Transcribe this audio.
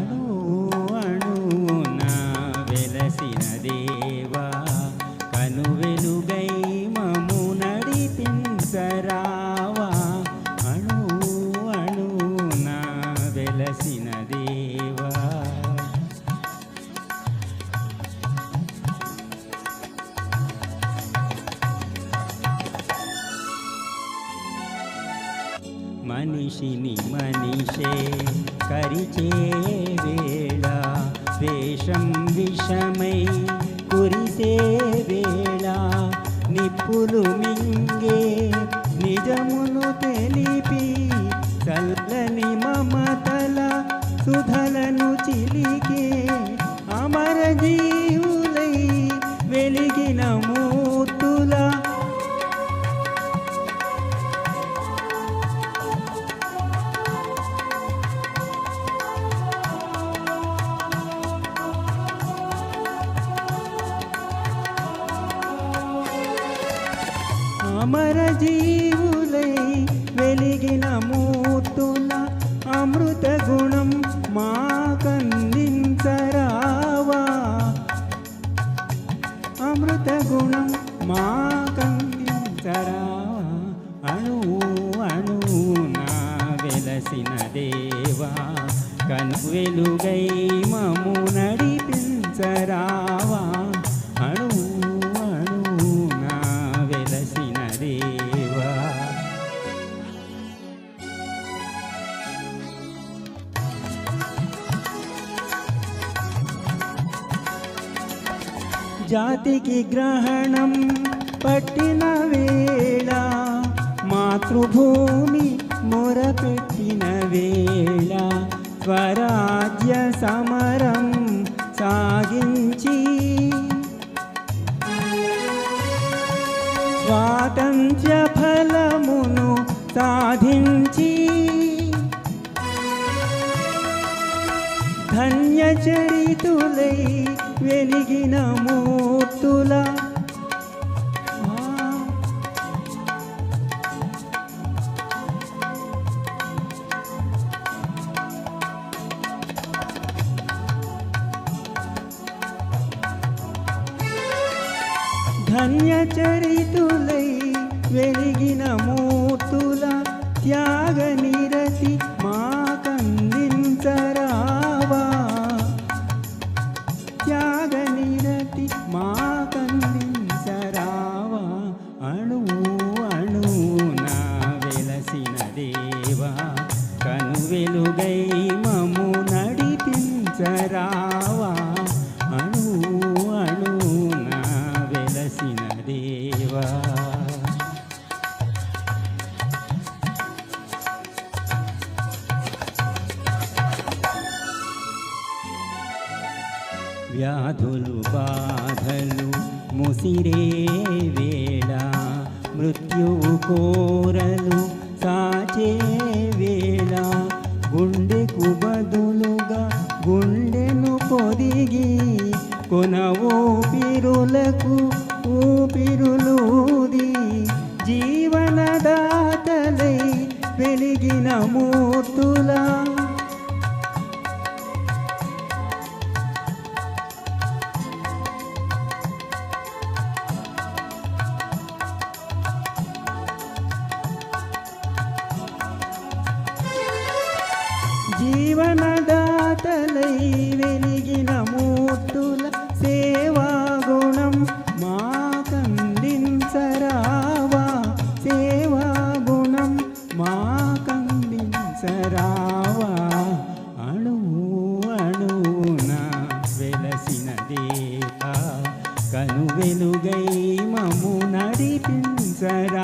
అణు అణున వెలసిన దేవా కను మము నడిపించరావా? అణు అణున వెలసిన దేవా. మనిషిని మనిషే కరిచే కురిసే వేళ నిప్పులు మింగే నిజమును తెలిపి చల్లని మమతల సుధలను చిలికే అమర జీవులై అమర జీవులై వెలిగిన మూర్తుల అమృత గుణం మాకందించరావా అమృత గుణం మాకందించరావా అణు అణునా వెలసిన దేవా కను వెలుగై జాతికి గ్రహణం పట్టిన వేళ మాతృభూమి మొరపెట్టిన వేళ స్వరాజ్య సమరం సాగించి. స్వాతంత్ర్య ఫలమును సాధించి. ధన్య చరితులై వెలిగిన మూర్తుల ఆ, ధన్య చరితులై వెలిగిన మూర్తుల త్యాగ నిరతి వెలుగై నడిపించరావా? అణు అణు నా వెలసిన దేవా. వ్యాధులు బాధలు ముసిరే వేళ మృత్యువు కోరలు సాచే ఊపిరులకు ఊపిరులూది జీవనదాతలై వెలిగిన మూర్తులా. జీవనదాతలై వెలిగిన దేవా కనువెలుగై మము నడిపించరావా?